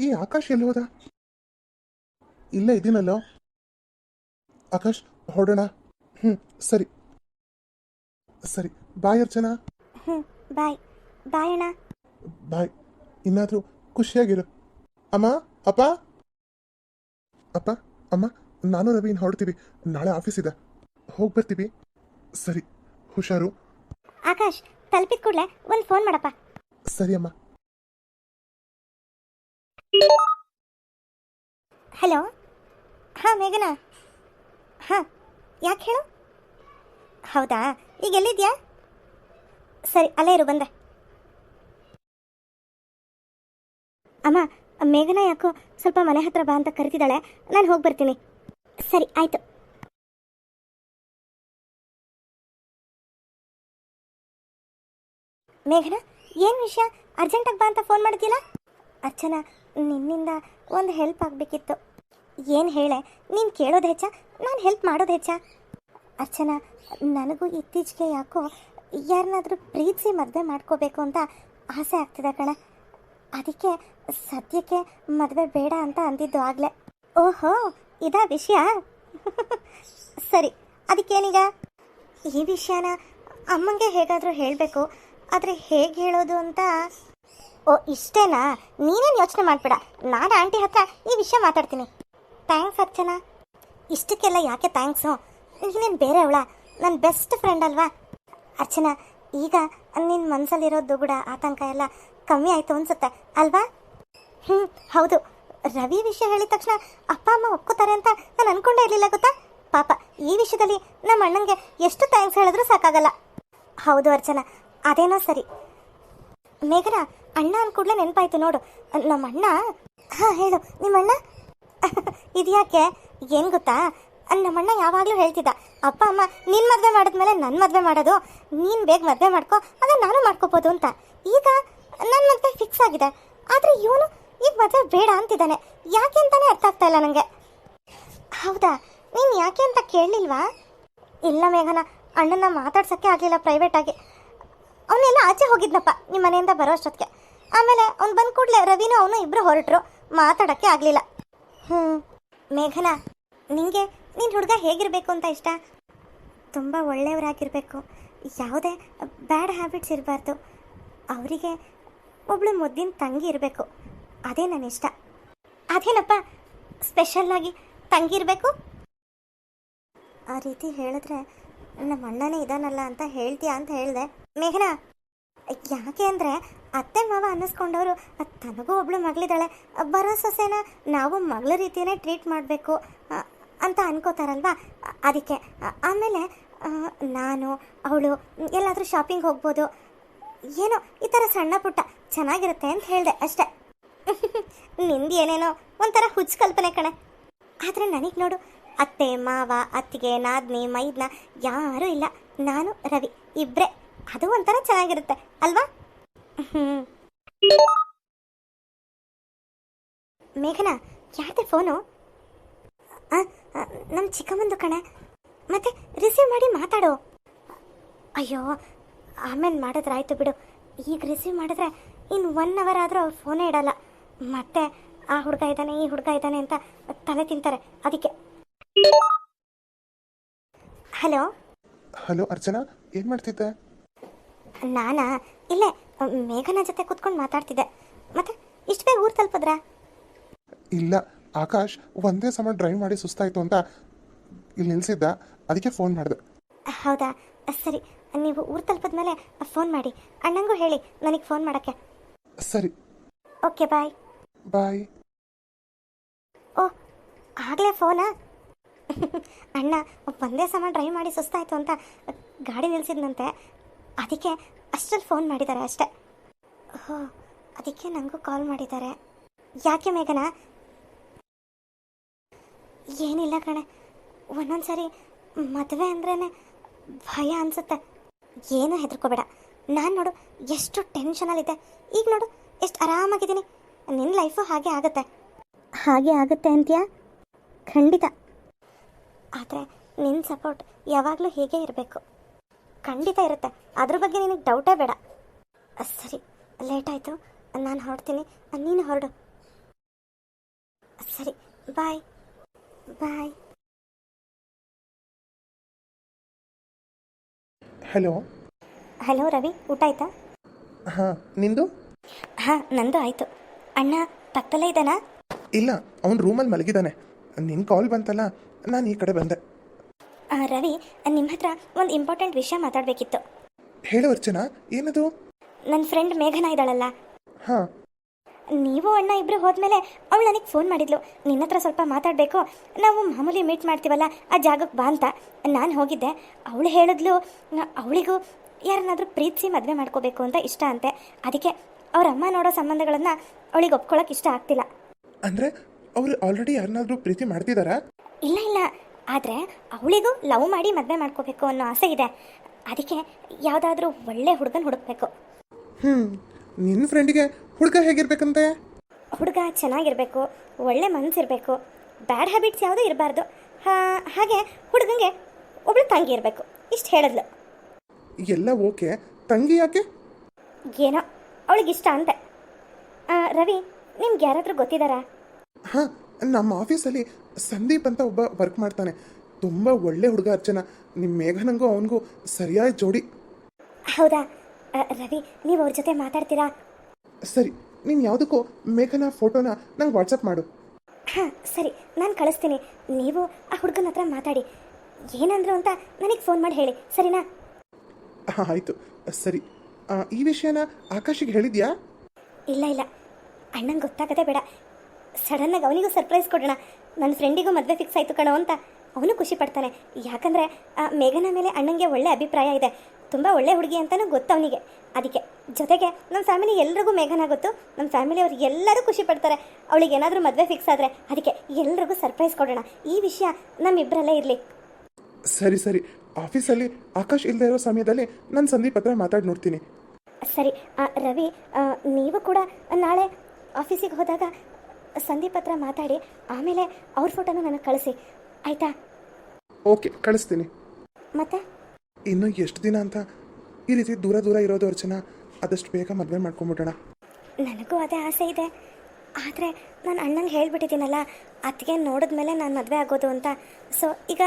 ಈ ಆಕಾಶ್ ಎಲ್ಲಿ ಹೋದ? ಇಲ್ಲೇ ಇದ್ದೀನಲ್ಲೋ ಆಕಾಶ್ ಹೊಡೋಣ ಹ್ಞೂ ಸರಿ. ಸರಿ ಬಾಯ್ ಅರ್ಚನಾ. ಹ್ಞೂ ಬಾಯ್. ಬಾಯ್ ಅಣ್ಣ. ಬಾಯ್. ಇನ್ನಾದರೂ ಖುಷಿಯಾಗಿರು. ಅಮ್ಮ ಅಪ್ಪ? ಅಪ್ಪ ಅಮ್ಮ ನಾನು ರವೀನ್ ಹೊರಡ್ತೀವಿ. ನಾಳೆ ಆಫೀಸ್ ಇದೆ. ಹೋಗಿ ಬರ್ತೀವಿ. ಸರಿ ಹುಷಾರು. ಆಕಾಶ್ ತಲುಪಿದ ಕೂಡಲೇ ಒಂದು ಫೋನ್ ಮಾಡಪ್ಪ. ಸರಿ ಅಮ್ಮ. ಹಲೋ? ಹಾಂ, ಮೇಘನಾ. ಹಾಂ, ಯಾಕೆ ಹೇಳು? ಹೌದಾ? ಈಗ ಎಲ್ಲಿದ್ಯಾ? ಸರಿ, ಅಲ್ಲೇ ಇರು, ಬಂದೆ. ಅಮ್ಮ, ಮೇಘನಾ ಯಾಕೋ ಸ್ವಲ್ಪ ಮನೆ ಹತ್ರ ಬಾ ಅಂತ ಕರಿತಿದ್ದಾಳೆ. ನಾನು ಹೋಗಿ ಬರ್ತೀನಿ. ಸರಿ, ಆಯಿತು. ಮೇಘನಾ, ಏನು ವಿಷಯ? ಅರ್ಜೆಂಟಾಗಿ ಬಾ ಅಂತ ಫೋನ್ ಮಾಡಿದ್ಯಲ್ಲ? ಅರ್ಚನಾ ನಿನ್ನಿಂದ ಒಂದು ಹೆಲ್ಪ್ ಆಗಬೇಕಿತ್ತು. ಏನು ಹೇಳೆ, ನೀನು ಕೇಳೋದು ಹೆಚ್ಚ, ನಾನು ಹೆಲ್ಪ್ ಮಾಡೋದು ಹೆಚ್ಚ? ಅರ್ಚನಾ, ನನಗೂ ಇತ್ತೀಚೆಗೆ ಯಾಕೋ ಯಾರನ್ನಾದರೂ ಪ್ರೀತಿಸಿ ಮದುವೆ ಮಾಡ್ಕೋಬೇಕು ಅಂತ ಆಸೆ ಆಗ್ತಿದೆ ಕಣೆ. ಅದಕ್ಕೆ ಸದ್ಯಕ್ಕೆ ಮದುವೆ ಬೇಡ ಅಂತ ಅಂದಿದ್ದು ಆಗಲೇ. ಓಹೋ, ಇದಾ ವಿಷಯ? ಸರಿ, ಅದಕ್ಕೇನೀಗ? ಈ ವಿಷಯನ ಅಮ್ಮಂಗೆ ಹೇಗಾದರೂ ಹೇಳಬೇಕು, ಆದರೆ ಹೇಗೆ ಹೇಳೋದು ಅಂತ ಓ, ಇಷ್ಟೇನಾ? ನೀನೇನು ಯೋಚನೆ ಮಾಡ್ಬೇಡ. ನಾನು ಆಂಟಿ ಹತ್ರ ಈ ವಿಷಯ ಮಾತಾಡ್ತೀನಿ. ಥ್ಯಾಂಕ್ಸ್ ಅರ್ಚನಾ. ಇಷ್ಟಕ್ಕೆಲ್ಲ ಯಾಕೆ ಥ್ಯಾಂಕ್ಸು ನೀನೇನು ಬೇರೆ ಅವಳ? ನನ್ನ ಬೆಸ್ಟ್ ಫ್ರೆಂಡ್ ಅಲ್ವಾ? ಅರ್ಚನಾ, ಈಗ ನಿನ್ನ ಮನಸ್ಸಲ್ಲಿರೋದು ಕೂಡ ಆತಂಕ ಎಲ್ಲ ಕಮ್ಮಿ ಆಯಿತು ಅನ್ಸುತ್ತೆ, ಅಲ್ವಾ? ಹ್ಞೂ ಹೌದು. ರವಿ ವಿಷಯ ಹೇಳಿದ ತಕ್ಷಣ ಅಪ್ಪ, ಅಮ್ಮ ಒಪ್ಕೋತಾರೆ ಅಂತ ನಾನು ಅನ್ಕೊಂಡೇ ಇರಲಿಲ್ಲ, ಗೊತ್ತಾ? ಪಾಪ, ಈ ವಿಷಯದಲ್ಲಿ ನಮ್ಮ ಅಣ್ಣಂಗೆ ಎಷ್ಟು ಥ್ಯಾಂಕ್ಸ್ ಹೇಳಿದ್ರೂ ಸಾಕಾಗಲ್ಲ. ಹೌದು, ಅರ್ಚನಾ. ಅದೇನೋ ಸರಿ. ಮೇಘನ, ಅಣ್ಣ ಅಂದ್ಕೂಡ್ಲೆ ನೆನಪಾಯ್ತು ನೋಡು. ನಮ್ಮ ಅಣ್ಣ ಹಾಂ, ಹೇಳು ನಿಮ್ಮ ಅಣ್ಣ ಇದ್ಯಾಕೆ? ಏನು ಗೊತ್ತಾ? ನಮ್ಮಣ್ಣ ಯಾವಾಗಲೂ ಹೇಳ್ತಿದ್ದ, ಅಪ್ಪ, ಅಮ್ಮ ನಿನ್ನ ಮದುವೆ ಮಾಡಿದ್ಮೇಲೆ ನನ್ನ ಮದುವೆ ಮಾಡೋದು. ನೀನು ಬೇಗ ಮದುವೆ ಮಾಡ್ಕೊ ಆಗ ನಾನು ಮಾಡ್ಕೋಬೋದು ಅಂತ. ಈಗ ನನ್ನ ಮದುವೆ ಫಿಕ್ಸ್ ಆಗಿದೆ. ಆದರೆ ಇವನು ಈಗ ಮದುವೆ ಬೇಡ ಅಂತಿದ್ದಾನೆ. ಯಾಕೆ ಅಂತಾನೆ ಅರ್ಥ ಆಗ್ತಾ ಇಲ್ಲ ನನಗೆ ಹೌದಾ? ನೀನು ಯಾಕೆ ಅಂತ ಕೇಳಲಿಲ್ವಾ? ಇಲ್ಲ ಮೇಘನ ಅಣ್ಣನ ಮಾತಾಡ್ಸೋಕ್ಕೆ ಆಗಲಿಲ್ಲ ಪ್ರೈವೇಟಾಗಿ ಅವನೆಲ್ಲ ಆಚೆ ಹೋಗಿದ್ನಪ್ಪ ನಿಮ್ಮ ಮನೆಯಿಂದ ಬರೋ ಅಷ್ಟೊತ್ತಿಗೆ. ಆಮೇಲೆ ಅವ್ನು ಬಂದ ಕೂಡಲೇ ರವಿನೂ ಅವನು ಇಬ್ಬರು ಹೊರಟರು, ಮಾತಾಡೋಕ್ಕೆ ಆಗಲಿಲ್ಲ. ಹ್ಞೂ ಮೇಘನಾ, ನಿಂಗೆ ನಿನ್ನ ಹುಡುಗ ಹೇಗಿರಬೇಕು ಅಂತ ಇಷ್ಟ? ತುಂಬ ಒಳ್ಳೆಯವರಾಗಿರಬೇಕು. ಯಾವುದೇ ಬ್ಯಾಡ್ ಹ್ಯಾಬಿಟ್ಸ್ ಇರಬಾರ್ದು. ಅವರಿಗೆ ಒಬ್ಳು ಮುದ್ದಿನ ತಂಗಿ ಇರಬೇಕು. ಅದೇ ನನ್ನ ಇಷ್ಟ. ಅದೇನಪ್ಪ, ಸ್ಪೆಷಲ್ಲಾಗಿ ತಂಗಿ ಇರಬೇಕು? ಆ ರೀತಿ ಹೇಳಿದ್ರೆ ನಮ್ಮ ಅಣ್ಣನೇ ಇದಾನಲ್ಲ ಅಂತ ಹೇಳ್ತೀಯಾ ಅಂತ ಹೇಳಿದೆ. ಮೇಘನಾ ಯಾಕೆ ಅಂದರೆ ಅತ್ತೆ ಮಾವ ಅನ್ನಿಸ್ಕೊಂಡವರು, ತನಗೂ ಒಬ್ಳು ಮಗಳಿದ್ದಾಳೆ, ಬರೋ ಸೊಸೆನ ನಾವು ಮಗಳ ರೀತಿಯೇ ಟ್ರೀಟ್ ಮಾಡಬೇಕು ಅಂತ ಅನ್ಕೋತಾರಲ್ವಾ? ಅದಕ್ಕೆ, ಆಮೇಲೆ ನಾನು, ಅವಳು, ಎಲ್ಲಾದರೂ ಶಾಪಿಂಗ್ ಹೋಗ್ಬೋದು, ಏನೋ ಈ ಥರ ಸಣ್ಣ ಪುಟ್ಟ, ಚೆನ್ನಾಗಿರುತ್ತೆ ಅಂತ ಹೇಳಿದೆ ಅಷ್ಟೇ. ನಿಂದು ಏನೇನೋ ಒಂಥರ ಹುಚ್ಚು ಕಲ್ಪನೆ ಕಣೆ. ಆದರೆ ನನಗೆ ನೋಡು, ಅತ್ತೆ, ಮಾವ, ಅತ್ತಿಗೆ, ನಾದ್ನಿ, ಮೈದ್ನ ಯಾರೂ ಇಲ್ಲ, ನಾನು, ರವಿ ಇಬ್ಬರೇ ಅದು ಒಂಥರ ಚೆನ್ನಾಗಿರುತ್ತೆ, ಅಲ್ವಾ? ಹ್ಞೂ ಮೇಘನಾ, ಯಾರ್ದೆ ಫೋನು? ನಮ್ಮ ಚಿಕ್ಕಮ್ಮಂದು ಕಣೆ. ಮತ್ತೆ ರಿಸೀವ್ ಮಾಡಿ ಮಾತಾಡು. ಅಯ್ಯೋ, ಆಮೇಲೆ ಮಾಡಿದ್ರಾಯ್ತು ಬಿಡು. ಈಗ ರಿಸೀವ್ ಮಾಡಿದ್ರೆ ಇನ್ನು ಒನ್ ಅವರ್ ಆದರೂ ಅವ್ರು ಫೋನೇ ಇಡಲ್ಲ. ಮತ್ತೆ ಆ ಹುಡುಗ ಇದ್ದಾನೆ, ಈ ಹುಡುಗ ಇದ್ದಾನೆ ಅಂತ ತಲೆ ತಿಂತಾರೆ. ಅದಕ್ಕೆ. ಹಲೋ? ಹಲೋ ಅರ್ಚನಾ, ಏನು ಮಾಡ್ತಿದ್ದೆ? ನಾನಾ? ಇಲ್ಲೇ ಮೇಘನ ಜೊತೆ ಕೂತ್ಕೊಂಡು ಮಾತಾಡ್ತಿದ್ದೆ. ಮತ್ತೆ ಇಷ್ಟು ಬೇಗ ಊರು ತಲುಪಿದ್ರಾ? ಇಲ್ಲ ಆಕಾಶ್ ಒಂದೇ ಸಮ ಡ್ರೈವ್ ಮಾಡಿ ಸುಸ್ತಾಯ್ತು ಅಂತ ಇಲ್ಲಿ ನಿಲ್ಸಿದ್ದ ಅದಕ್ಕೆ ಫೋನ್ ಮಾಡಿದೆ. ಹೌದಾ? ಸರಿ ನೀವು ಊರು ಮೇಲೆ ಫೋನ್ ಮಾಡಿ. ಅಣ್ಣಂಗೂ ಹೇಳಿ ನನಗೆ ಫೋನ್ ಮಾಡೋಕ್ಕೆ. ಸರಿ. Okay bye. ಬಾಯ್. ಓ ಆಗಲೇ ಫೋನಾ? ಅಣ್ಣ ಒಂದೇ ಸಮ ಡ್ರೈವ್ ಮಾಡಿ ಸುಸ್ತಾಯ್ತು ಅಂತ ಗಾಡಿ ನಿಲ್ಸಿದ್ನಂತೆ. ಅದಕ್ಕೆ ಅಷ್ಟರಲ್ಲಿ ಫೋನ್ ಮಾಡಿದ್ದಾರೆ ಅಷ್ಟೇ. ಹೋ ಅದಕ್ಕೆ ನನಗೂ ಕಾಲ್ ಮಾಡಿದ್ದಾರೆ. ಯಾಕೆ ಮೇಘನ? ಏನಿಲ್ಲ ಕಣೆ. ಒಂದೊಂದು ಸಾರಿ ಮದುವೆ ಅಂದ್ರೇ ಭಯ ಅನಿಸುತ್ತೆ. ಏನೂ ಹೆದರ್ಕೋಬೇಡ. ನಾನು ನೋಡು ಎಷ್ಟು ಟೆನ್ಷನಲ್ಲಿದ್ದೆ ಈಗ ನೋಡು ಎಷ್ಟು ಆರಾಮಾಗಿದ್ದೀನಿ. ನಿನ್ನ ಲೈಫು ಹಾಗೆ ಆಗುತ್ತೆ. ಹಾಗೆ ಆಗುತ್ತೆ ಅಂತೀಯಾ? ಖಂಡಿತ. ಆದರೆ ನಿನ್ನ ಸಪೋರ್ಟ್ ಯಾವಾಗಲೂ ಹೀಗೆ ಇರಬೇಕು. ಖಂಡಿತ ಇರುತ್ತೆ. ಅದ್ರ ಬಗ್ಗೆ ನಿನಗೆ ಡೌಟೇ ಬೇಡ. ಸರಿ. ಲೇಟ್ ಆಯಿತು. ನಾನು ಹೊರಡ್ತೀನಿ. ನೀನು ಹೊರಡು. ಸರಿ. Bye bye hello hello Ravi. ಊಟ ಆಯ್ತಾ? ಹಾಂ ನಿಂದು? ಹಾಂ ನಂದು ಆಯಿತು. ಅಣ್ಣ ಪಕ್ಕದಲ್ಲೇ ಇದ್ದಾನಾ? ಇಲ್ಲ ಅವನು ರೂಮಲ್ಲಿ ಮಲಗಿದ್ದಾನೆ. ನಿನ್ನ ಕಾಲ್ ಬಂತಲ್ಲ ನಾನು ಈ ಕಡೆ ಬಂದೆ. ರವಿ ನಿಮ್ಮ ಹತ್ರ ಒಂದು ಇಂಪಾರ್ಟೆಂಟ್ ವಿಷಯ ಮಾತಾಡಬೇಕಿತ್ತು. ಹೇಳು ಅರ್ಚನಾ ಏನದು? ನನ್ನ ಫ್ರೆಂಡ್ ಮೇಘನಾ ಇದ್ದಾಳಲ್ಲ. ಹಾಂ. ನೀವು ಅಣ್ಣ ಇಬ್ರು ಹೋದ್ಮೇಲೆ ಅವಳು ನನಗೆ ಫೋನ್ ಮಾಡಿದ್ಲು. ನಿನ್ನ ಹತ್ರ ಸ್ವಲ್ಪ ಮಾತಾಡಬೇಕು. ನಾವು ಮಾಮೂಲಿ ಮೀಟ್ ಮಾಡ್ತೀವಲ್ಲ ಆ ಜಾಗಕ್ಕೆ ಬಾ ಅಂತ. ನಾನು ಹೋಗಿದ್ದೆ. ಅವಳು ಹೇಳಿದ್ಲು ಅವಳಿಗೂ ಯಾರನ್ನಾದರೂ ಪ್ರೀತಿಸಿ ಮದುವೆ ಮಾಡ್ಕೋಬೇಕು ಅಂತ ಇಷ್ಟ ಅಂತೆ. ಅದಕ್ಕೆ ಅವ್ರ ಅಮ್ಮ ನೋಡೋ ಸಂಬಂಧಗಳನ್ನು ಅವಳಿಗೆ ಒಪ್ಕೊಳ್ಳೋಕೆ ಇಷ್ಟ ಆಗ್ತಿಲ್ಲ. ಅಂದರೆ ಅವರು ಆಲ್ರೆಡಿ ಯಾರನ್ನಾದರೂ ಪ್ರೀತಿ ಮಾಡ್ತಿದ್ದಾರಾ ಇಲ್ಲ ಇಲ್ಲ. ಆದರೆ ಅವಳಿಗೂ ಲವ್ ಮಾಡಿ ಮದುವೆ ಮಾಡ್ಕೋಬೇಕು ಅನ್ನೋ ಆಸೆ ಇದೆ. ಅದಕ್ಕೆ ಯಾವುದಾದ್ರೂ ಒಳ್ಳೆ ಹುಡುಗನ ಹುಡುಕ್ಬೇಕು. ಹ್ಞೂ ನಿನ್ನ ಫ್ರೆಂಡಿಗೆ ಹುಡುಗ ಹೇಗಿರ್ಬೇಕಂತೆ? ಹುಡುಗ ಚೆನ್ನಾಗಿರಬೇಕು ಒಳ್ಳೆ ಮನಸ್ಸಿರಬೇಕು ಬ್ಯಾಡ್ ಹ್ಯಾಬಿಟ್ಸ್ ಯಾವುದೂ ಇರಬಾರ್ದು. ಹಾಗೆ ಹುಡುಗಂಗೆ ಒಬ್ಳು ತಂಗಿ ಇರಬೇಕು. ಇಷ್ಟು ಹೇಳಿದ್ಲು. ಎಲ್ಲ ಓಕೆ ತಂಗಿ ಯಾಕೆ? ಏನೋ ಅವಳಿಗಿಷ್ಟ ಅಂತೆ. ರವಿ ನಿಮ್ಗೆ ಯಾರಾದರೂ ಗೊತ್ತಿದ್ದಾರಾ ಹಾಂ ನಮ್ಮ ಆಫೀಸಲ್ಲಿ ಸಂದೀಪ್ ಅಂತ ಒಬ್ಬ ವರ್ಕ್ ಮಾಡ್ತಾನೆ. ತುಂಬ ಒಳ್ಳೆ ಹುಡುಗ ಅರ್ಚನ. ನಿಮ್ಮ ಮೇಘನಂಗೂ ಅವನಿಗೂ ಸರಿಯಾದ ಜೋಡಿ. ಹೌದಾ? ರವಿ ನೀವು ಅವ್ರ ಜೊತೆ ಮಾತಾಡ್ತೀರಾ? ಸರಿ ನೀನು ಯಾವುದಕ್ಕೂ ಮೇಘನ ಫೋಟೋನ ನಂಗೆ ವಾಟ್ಸಪ್ ಮಾಡು. ಹಾಂ ಸರಿ ನಾನು ಕಳಿಸ್ತೀನಿ. ನೀವು ಆ ಹುಡುಗನ ಹತ್ರ ಮಾತಾಡಿ. ಏನಂದ್ರು ಅಂತ ನನಗೆ ಫೋನ್ ಮಾಡಿ ಹೇಳಿ ಸರಿನಾ? ಹಾಂ ಆಯಿತು. ಸರಿ. ಆ, ಈ ವಿಷಯನ ಆಕಾಶಿಗೆ ಹೇಳಿದ್ಯಾ? ಇಲ್ಲ ಇಲ್ಲ. ಅಣ್ಣಂಗೆ ಗೊತ್ತಾಗದೆ ಬೇಡ. ಸಡನ್ನಾಗಿ ಅವನಿಗೂ ಸರ್ಪ್ರೈಸ್ ಕೊಡೋಣ. ನನ್ನ ಫ್ರೆಂಡಿಗೂ ಮದುವೆ ಫಿಕ್ಸ್ ಆಯಿತು ಕಣೋ ಅಂತ ಅವನು ಖುಷಿ ಪಡ್ತಾನೆ. ಯಾಕಂದರೆ ಮೇಘನ ಮೇಲೆ ಅಣ್ಣಂಗೆ ಒಳ್ಳೆ ಅಭಿಪ್ರಾಯ ಇದೆ. ತುಂಬ ಒಳ್ಳೆ ಹುಡುಗಿ ಅಂತಲೂ ಗೊತ್ತು ಅವನಿಗೆ. ಅದಕ್ಕೆ ಜೊತೆಗೆ ನಮ್ಮ ಫ್ಯಾಮಿಲಿ ಎಲ್ರಿಗೂ ಮೇಘನ ಗೊತ್ತು. ನಮ್ಮ ಫ್ಯಾಮಿಲಿಯವ್ರು ಎಲ್ಲರೂ ಖುಷಿ ಪಡ್ತಾರೆ. ಅವಳಿಗೆ ಏನಾದರೂ ಮದುವೆ ಫಿಕ್ಸ್ ಆದರೆ ಅದಕ್ಕೆ ಎಲ್ರಿಗೂ ಸರ್ಪ್ರೈಸ್ ಕೊಡೋಣ. ಈ ವಿಷಯ ನಮ್ಮಿಬ್ಬರಲ್ಲೇ ಇರಲಿ. ಸರಿ ಸರಿ. ಆಫೀಸಲ್ಲಿ ಆಕಾಶ್ ಇಲ್ಲದೆ ಇರೋ ಸಮಯದಲ್ಲಿ ನಾನು ಸಂದೀಪ್ ಹತ್ರ ಮಾತಾಡಿ ನೋಡ್ತೀನಿ. ಸರಿ ರವಿ ನೀವು ಕೂಡ ನಾಳೆ ಆಫೀಸಿಗೆ ಹೋದಾಗ ಸಂದೀಪ್ ಹತ್ರ ಮಾತಾಡಿ ಆಮೇಲೆ ಅವ್ರ ಫೋಟೋನ ನನಗೆ ಕಳಿಸಿ. ಆಯಿತಾ? ಓಕೆ ಕಳಿಸ್ತೀನಿ. ಮತ್ತೆ? ಇನ್ನು ಎಷ್ಟು ದಿನ ಅಂತ ಈ ರೀತಿ ದೂರ ದೂರ ಇರೋದು ಅರ್ಚನಾ ಅದಷ್ಟು ಬೇಗ ಮದುವೆ ಮಾಡ್ಕೊಂಬಿಡೋಣ ನನಗೂ ಅದೇ ಆಸೆ ಇದೆ. ಆದರೆ ನಾನು ಅಣ್ಣಂಗೆ ಹೇಳ್ಬಿಟ್ಟಿದ್ದೀನಲ್ಲ ಅದಕ್ಕೆ ನೋಡಿದ್ಮೇಲೆ ನಾನು ಮದುವೆ ಆಗೋದು ಅಂತ. ಸೊ ಈಗ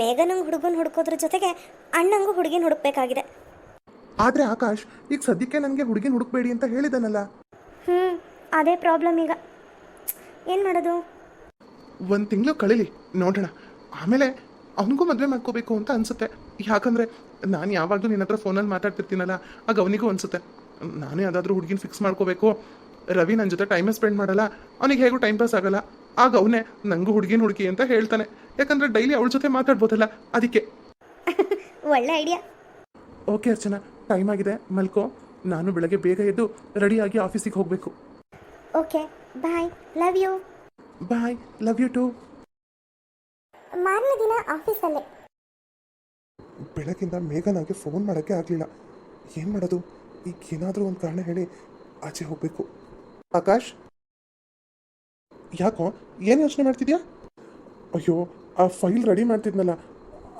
ಮೇಘನಂಗೆ ಹುಡುಗನ ಹುಡುಕೋದ್ರ ಜೊತೆಗೆ ಅಣ್ಣಂಗೂ ಹುಡುಗಿನ ಹುಡುಕ್ಬೇಕಾಗಿದೆ. ಆದರೆ ಆಕಾಶ್ ಈಗ ಸದ್ಯಕ್ಕೆ ನನಗೆ ಹುಡುಗಿನ ಹುಡುಕ್ಬೇಡಿ ಅಂತ ಹೇಳಿದಾನಲ್ಲ? ಹ್ಞೂ ಅದೇ ಪ್ರಾಬ್ಲಮ್ ಈಗ. ಏನು ಮಾಡೋದು? ಒಂದು ತಿಂಗಳು ಕಳೀಲಿ ನೋಡೋಣ. ಆಮೇಲೆ ಅವನಿಗೂ ಮದುವೆ ಮಾಡ್ಕೋಬೇಕು ಅಂತ ಅನ್ಸುತ್ತೆ. ಯಾಕಂದ್ರೆ ನಾನು ಯಾವಾಗಲೂ ನಿನ್ನ ಹತ್ರ ಫೋನಲ್ಲಿ ಮಾತಾಡ್ತಿರ್ತೀನಲ್ಲ ಆಗ ಅವನಿಗೂ ಅನ್ಸುತ್ತೆ. ನಾನೇ ಯಾವುದಾದ್ರೂ ಹುಡುಗಿನ ಫಿಕ್ಸ್ ಮಾಡ್ಕೋಬೇಕು. ರವಿ ನನ್ನ ಜೊತೆ ಟೈಮೇ ಸ್ಪೆಂಡ್ ಮಾಡಲ್ಲ ಅವನಿಗೆ ಹೇಗೂ ಟೈಮ್ ಪಾಸ್ ಆಗಲ್ಲ. ಆಗ ಅವನೇ ನನಗೂ ಹುಡುಗಿನ ಹುಡುಗಿ ಅಂತ ಹೇಳ್ತಾನೆ. ಯಾಕಂದ್ರೆ ಡೈಲಿ ಅವಳ ಜೊತೆ ಮಾತಾಡ್ಬೋದಲ್ಲ ಅದಕ್ಕೆ. ಒಳ್ಳೆ ಐಡಿಯಾ ಓಕೆ ಅರ್ಚನಾ ಟೈಮ್ ಆಗಿದೆ. ಮಲ್ಕೋ. ನಾನು ಬೆಳಗ್ಗೆ ಬೇಗ ಎದ್ದು ರೆಡಿಯಾಗಿ ಆಫೀಸಿಗೆ ಹೋಗಬೇಕು. Okay. Bye love you bye love you too ಮಾರನೇ ದಿನ ಆಫೀಸಲ್ಲೇ. ಬೆಳಗಿಂದ ಮೇಘನಾಗೆ ಫೋನ್ ಮಾಡೋಕ್ಕೆ ಆಗಲಿಲ್ಲ. ಏನು ಮಾಡೋದು? ಈಗ ಏನಾದರೂ ಒಂದು ಕಾರಣ ಹೇಳಿ ಆಚೆ ಹೋಗಬೇಕು. ಆಕಾಶ್? ಯಾಕೋ? ಏನು ಯೋಚನೆ ಮಾಡ್ತಿದ್ಯಾ? ಅಯ್ಯೋ ಆ ಫೈಲ್ ರೆಡಿ ಮಾಡ್ತಿದ್ನಲ್ಲ.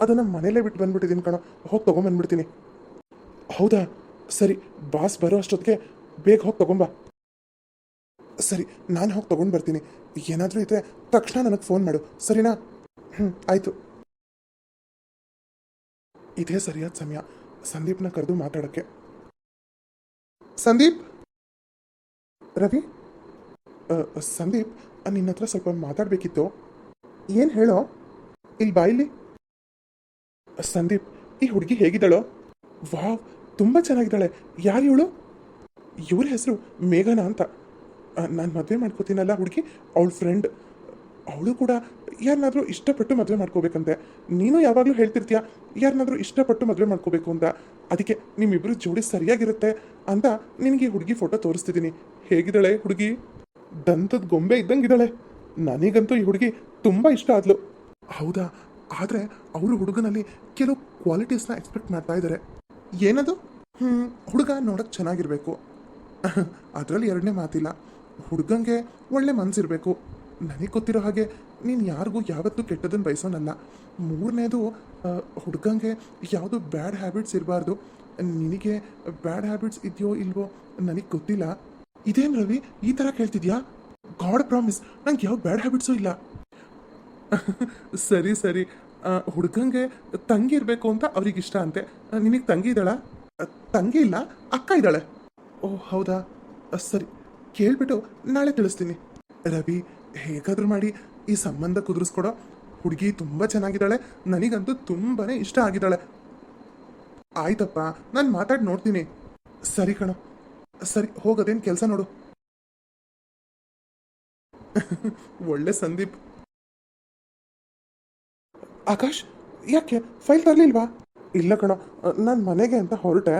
ಅದನ್ನು ಮನೇಲೇ ಬಿಟ್ಟು ಬಂದ್ಬಿಟ್ಟಿದ್ದೀನಿ ಕಣ. ಹೋಗಿ ತೊಗೊಂಬಂದ್ಬಿಡ್ತೀನಿ. ಹೌದಾ? ಸರಿ ಬಾಸ್ ಬರೋ ಅಷ್ಟೊತ್ತಿಗೆ ಬೇಗ ಹೋಗಿ ತೊಗೊಂಬಾ. ಸರಿ, ನಾನು ಹೋಗಿ ತೊಗೊಂಡು ಬರ್ತೀನಿ. ಏನಾದರೂ ಇದ್ದರೆ ತಕ್ಷಣ ನನಗೆ ಫೋನ್ ಮಾಡು. ಸರಿನಾ? ಹ್ಞೂ ಆಯಿತು. ಇದೇ ಸರಿಯಾದ ಸಮಯ. ಸಂದೀಪ್ನ ಕರೆದು ಮಾತಾಡೋಕ್ಕೆ. ಸಂದೀಪ್? ರವಿ? ಸಂದೀಪ್, ನಿನ್ನ ಹತ್ರ ಸ್ವಲ್ಪ ಮಾತಾಡಬೇಕಿತ್ತು. ಏನು ಹೇಳೋ? ಇಲ್ಲಿ. ಬಾಯಿಲಿ ಸಂದೀಪ್, ಈ ಹುಡುಗಿ ಹೇಗಿದ್ದಾಳೋ? ವಾವ್, ತುಂಬ ಚೆನ್ನಾಗಿದ್ದಾಳೆ. ಯಾರು ಇವಳು? ಇವ್ರ ಹೆಸರು ಮೇಘನಾ ಅಂತ. ನಾನು ಮದುವೆ ಮಾಡ್ಕೋತೀನಲ್ಲ ಹುಡುಗಿ, ಅವಳ ಫ್ರೆಂಡ್ ಅವಳು ಕೂಡ ಯಾರನ್ನಾದರೂ ಇಷ್ಟಪಟ್ಟು ಮದುವೆ ಮಾಡ್ಕೋಬೇಕಂತೆ. ನೀನು ಯಾವಾಗಲೂ ಹೇಳ್ತಿರ್ತೀಯ ಯಾರನ್ನಾದರೂ ಇಷ್ಟಪಟ್ಟು ಮದುವೆ ಮಾಡ್ಕೋಬೇಕು ಅಂತ. ಅದಕ್ಕೆ ನಿಮ್ಮಿಬ್ಬರು ಜೋಡಿ ಸರಿಯಾಗಿರುತ್ತೆ ಅಂತ ನಿನಗೆ ಹುಡುಗಿ ಫೋಟೋ ತೋರಿಸ್ತಿದ್ದೀನಿ ಹೇಗಿದ್ದಾಳೆ ಹುಡುಗಿ? ದಂತದ ಗೊಂಬೆ ಇದ್ದಂಗಿದ್ದಾಳೆ. ನನಗಂತೂ ಈ ಹುಡುಗಿ ತುಂಬ ಇಷ್ಟ ಆದ್ಲು. ಹೌದಾ? ಆದರೆ ಅವರು ಹುಡುಗನಲ್ಲಿ ಕೆಲವು ಕ್ವಾಲಿಟೀಸ್ನ ಎಕ್ಸ್ಪೆಕ್ಟ್ ಮಾಡ್ತಾ ಇದ್ದಾರೆ ಏನದು? ಹ್ಞೂ ಹುಡುಗ ನೋಡೋಕ್ಕೆ ಚೆನ್ನಾಗಿರಬೇಕು. ಅದರಲ್ಲಿ ಎರಡನೇ ಮಾತಿಲ್ಲ. ಹುಡುಗಂಗೆ ಒಳ್ಳೆ ಮನಸ್ಸಿರಬೇಕು ನನಗೆ ಗೊತ್ತಿರೋ ಹಾಗೆ ನೀನು ಯಾರಿಗೂ ಯಾವತ್ತೂ ಕೆಟ್ಟದನ್ನು ಬಯಸೋನಲ್ಲ. ಮೂರನೇದು ಹುಡುಗಂಗೆ ಯಾವುದು ಬ್ಯಾಡ್ ಹ್ಯಾಬಿಟ್ಸ್ ಇರಬಾರ್ದು. ನಿನಗೆ ಬ್ಯಾಡ್ ಹ್ಯಾಬಿಟ್ಸ್ ಇದೆಯೋ ಇಲ್ವೋ ನನಗೆ ಗೊತ್ತಿಲ್ಲ. ಇದೇನು ರವಿ ಈ ಥರ ಕೇಳ್ತಿದ್ಯಾ? ಗಾಡ್ ಪ್ರಾಮಿಸ್, ನಂಗೆ ಯಾವ ಬ್ಯಾಡ್ ಹ್ಯಾಬಿಟ್ಸು ಇಲ್ಲ. ಸರಿ ಸರಿ. ಹುಡುಗಂಗೆ ತಂಗಿ ಇರಬೇಕು ಅಂತ ಅವ್ರಿಗೆ ಇಷ್ಟ ಅಂತೆ. ನಿನಗೆ ತಂಗಿ ಇದ್ದಾಳ? ತಂಗಿ ಇಲ್ಲ, ಅಕ್ಕ ಇದ್ದಾಳೆ. ಓಹ್ ಹೌದಾ? ಸರಿ. ಕೇಳ್ಬಿಟ್ಟು ನಾಳೆ ತಿಳಿಸ್ತೀನಿ. ರವಿ, ಹೇಗಾದರೂ ಮಾಡಿ, ಈ ಸಂಬಂಧ ಕುದುರಿಸ್ಕೊಡೋ ಹುಡುಗಿ ತುಂಬ ಚೆನ್ನಾಗಿದ್ದಾಳೆ. ನನಗಂತೂ ತುಂಬಾ ಇಷ್ಟ ಆಗಿದ್ದಾಳೆ. ಆಯ್ತಪ್ಪ, ನಾನು ಮಾತಾಡಿ ನೋಡ್ತೀನಿ. ಸರಿ ಕಣೋ. ಸರಿ, ಹೋಗೋದೇನು ಕೆಲಸ ನೋಡು. ಒಳ್ಳೆ ಸಂದೀಪ್. ಆಕಾಶ್, ಯಾಕೆ? ಫೈಲ್ ತರಲಿಲ್ವಾ? ಇಲ್ಲ ಕಣ, ನಾನು ಮನೆಗೆ ಅಂತ ಹೊರಟೆ.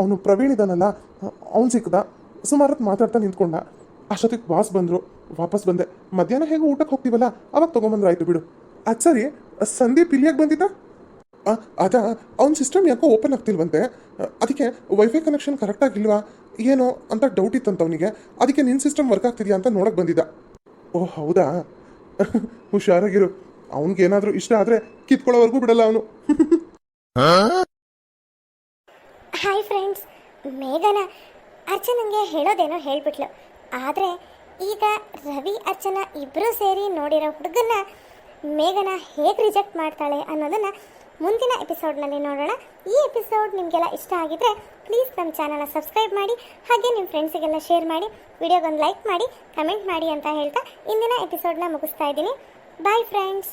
ಅವನು ಪ್ರವೀಣ್ ಇದ್ದಾನಲ್ಲ ಅವನು ಸಿಕ್ಕದ? ಸುಮಾರು ಮಾತಾಡ್ತಾ ನಿಂತ್ಕೊಂಡ. ಅಷ್ಟೊತ್ತಿಗೆ ಬಾಸ್ ಬಂದರು, ವಾಪಸ್ ಬಂದೆ. ಮಧ್ಯಾಹ್ನ ಹೇಗೆ ಊಟಕ್ಕೆ ಹೋಗ್ತೀವಲ್ಲ, ಅವಾಗ ತೊಗೊಂಬಂದ್ರಾಯ್ತು ಬಿಡು. ಅದು ಸರಿ, ಸಂದೀಪ್ ಇಲ್ಲಿಯಾಗಿ ಬಂದಿದ್ದ? ಅದ, ಅವ್ನ ಸಿಸ್ಟಮ್ ಯಾಕೋ ಓಪನ್ ಆಗ್ತಿಲ್ವಂತೆ? ಅದಕ್ಕೆ ವೈಫೈ ಕನೆಕ್ಷನ್ ಕರೆಕ್ಟಾಗಿಲ್ವಾ ಏನೋ ಅಂತ ಡೌಟ್ ಇತ್ತಂತ ಅವನಿಗೆ. ಅದಕ್ಕೆ ನಿನ್ನ ಸಿಸ್ಟಮ್ ವರ್ಕ್ ಆಗ್ತಿದೆಯಾ ಅಂತ ನೋಡಕ್ಕೆ ಬಂದಿದ್ದ. ಓ, ಹೌದಾ? ಹುಷಾರಾಗಿರು. ಏನಾದರೂ ಇಷ್ಟ ಆದರೆ ಕಿತ್ಕೊಳ್ಳೋವರೆಗೂ ಬಿಡಲ್ಲ ಅವನು. ಹಾಯ್ ಫ್ರೆಂಡ್ಸ್ ಮೇಘನ ಅರ್ಚನಂಗೆ ಹೇಳೋದೇನೋ ಹೇಳ್ಬಿಟ್ಲು. ಆದರೆ ಈಗ ರವಿ, ಅರ್ಚನ ಇಬ್ಬರೂ ಸೇರಿ ನೋಡಿರೋ ಹುಡುಗನ್ನ ಮೇಘನ ಹೇಗೆ ರಿಜೆಕ್ಟ್ ಮಾಡ್ತಾಳೆ ಅನ್ನೋದನ್ನು ಮುಂದಿನ ಎಪಿಸೋಡ್ನಲ್ಲಿ ನೋಡೋಣ. ಈ ಎಪಿಸೋಡ್ ನಿಮಗೆಲ್ಲ ಇಷ್ಟ ಆಗಿದ್ರೆ ಪ್ಲೀಸ್ ನಮ್ಮ ಚಾನಲ್ನ ಸಬ್ಸ್ಕ್ರೈಬ್ ಮಾಡಿ, ಹಾಗೆ ನಿಮ್ಮ ಫ್ರೆಂಡ್ಸಿಗೆಲ್ಲ ಶೇರ್ ಮಾಡಿ, ವಿಡಿಯೋಗೊಂದು ಲೈಕ್ ಮಾಡಿ ಕಮೆಂಟ್ ಮಾಡಿ ಅಂತ ಹೇಳ್ತಾ ಇಂದಿನ ಎಪಿಸೋಡ್ನ ಮುಗಿಸ್ತಾ ಇದ್ದೀನಿ. Bye friends